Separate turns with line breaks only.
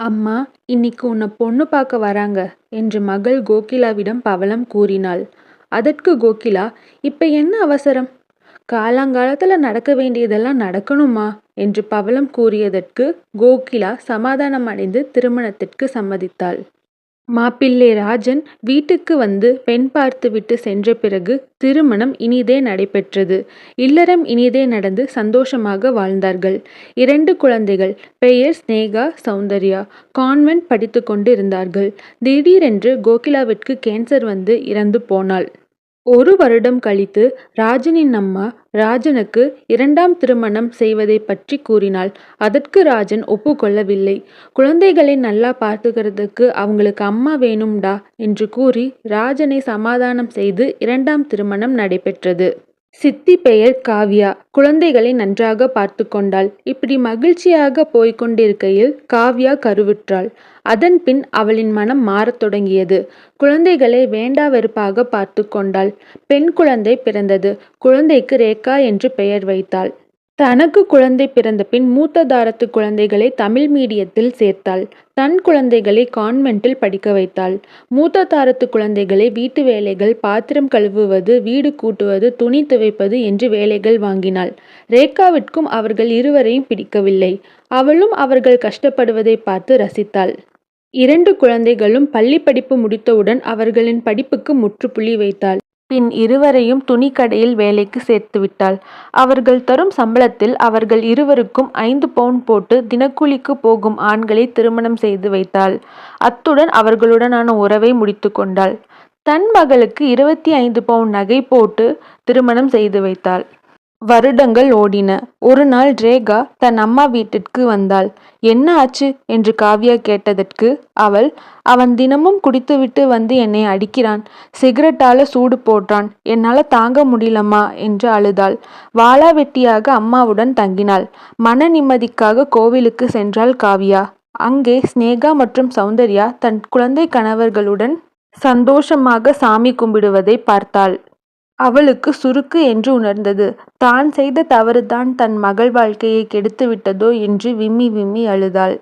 அம்மா இன்னிக்கு உன்னை பொண்ணு பார்க்க வராங்க என்று மகள் கோகிலாவிடம் பவளம் கூறினாள். அதற்கு கோகிலா இப்ப என்ன அவசரம்? காலாங்காலத்துல நடக்க வேண்டியதெல்லாம் நடக்கணுமா? என்று பவளம் கூறியதற்கு கோகிலா சமாதானம் அடைந்து திருமணத்திற்கு சம்மதித்தாள். மாப்பிள்ளை ராஜன் வீட்டுக்கு வந்து பெண் பார்த்துவிட்டு சென்ற பிறகு திருமணம் இனிதே நடைபெற்றது. இல்லறம் இனிதே நடந்து சந்தோஷமாக வாழ்ந்தார்கள். இரண்டு குழந்தைகள். பெயர் சினேகா, சௌந்தர்யா. கான்வென்ட் படித்துக்கொண்டு இருந்தார்கள் திடீரென்று கோகிலாவிற்கு கேன்சர் வந்து இறந்து போனாள். ஒரு வருடம் கழித்து ராஜனின் அம்மா ராஜனுக்கு இரண்டாம் திருமணம் செய்வதைப் பற்றி கூறினாள். அதற்கு ராஜன் ஒப்புக்கொள்ளவில்லை. குழந்தைகளை நல்லா பார்த்துக்கிறதுக்கு அவங்களுக்கு அம்மா வேணும்டா என்று கூறி ராஜனை சமாதானம் செய்து இரண்டாம் திருமணம் நடைபெற்றது. சித்தி பெயர் காவ்யா. குழந்தைகளை நன்றாக பார்த்து கொண்டாள். இப்படி மகிழ்ச்சியாக போய்கொண்டிருக்கையில் காவ்யா கருவுற்றாள். அதன்பின் அவளின் மனம் மாறத் தொடங்கியது. குழந்தைகளை வேண்டா வெறுப்பாக பார்த்து கொண்டாள். பெண் குழந்தை பிறந்தது. குழந்தைக்கு ரேகா என்று பெயர் வைத்தாள். தனக்கு குழந்தை பிறந்தபின் மூத்த தாரத்து குழந்தைகளை தமிழ் மீடியத்தில் சேர்த்தாள். தன் குழந்தைகளை கான்வென்ட்டில் படிக்க வைத்தாள். மூத்த தாரத்து குழந்தைகளை வீட்டு வேலைகள் பாத்திரம் கழுவுவது வீடு கூட்டுவது துணி துவைப்பது என்று வேலைகள் வாங்கினாள். ரேகாவிற்கும் அவர்கள் இருவரையும் பிடிக்கவில்லை. அவளும் அவர்கள் கஷ்டப்படுவதை பார்த்து ரசித்தாள். இரண்டு குழந்தைகளும் பள்ளி படிப்பு முடித்தவுடன் அவர்களின் படிப்புக்கு முற்றுப்புள்ளி வைத்தாள். பின் இருவரையும் துணிக்கடையில் வேலைக்கு சேர்த்துவிட்டாள். அவர்கள் தரும் சம்பளத்தில் அவர்கள் இருவருக்கும் ஐந்து பவுன் போட்டு தினக்கூலிக்கு போகும் ஆண்களை திருமணம் செய்து வைத்தாள். அத்துடன் அவர்களுடனான உறவை முடித்து கொண்டாள். தன் மகளுக்கு இருபத்தி ஐந்து பவுன் நகை போட்டு திருமணம் செய்து வைத்தாள். வருடங்கள் ஓடின. ஒரு நாள் ரேகா தன் அம்மா வீட்டிற்கு வந்தாள். என்ன ஆச்சு? என்று காவ்யா கேட்டதற்கு அவள் அவன் தினமும் குடித்துவிட்டு வந்து என்னை அடிக்கிறான். சிகரெட்டால சூடு போடுறான். என்னால தாங்க முடியலம்மா என்று அழுதாள். வாளாவெட்டியாக அம்மாவுடன் தங்கினாள். மன நிம்மதிக்காக கோவிலுக்கு சென்றாள் காவ்யா. அங்கே சினேகா மற்றும் சௌந்தர்யா தன் குழந்தை கணவர்களுடன் சந்தோஷமாக சாமி கும்பிடுவதை பார்த்தாள். அவளுக்கு சுருக்கு என்று உணர்ந்தது. தான் செய்த தவறுதான் தன் மகள் வாழ்க்கையை கெடுத்துவிட்டதோ என்று விம்மி விம்மி அழுதாள்.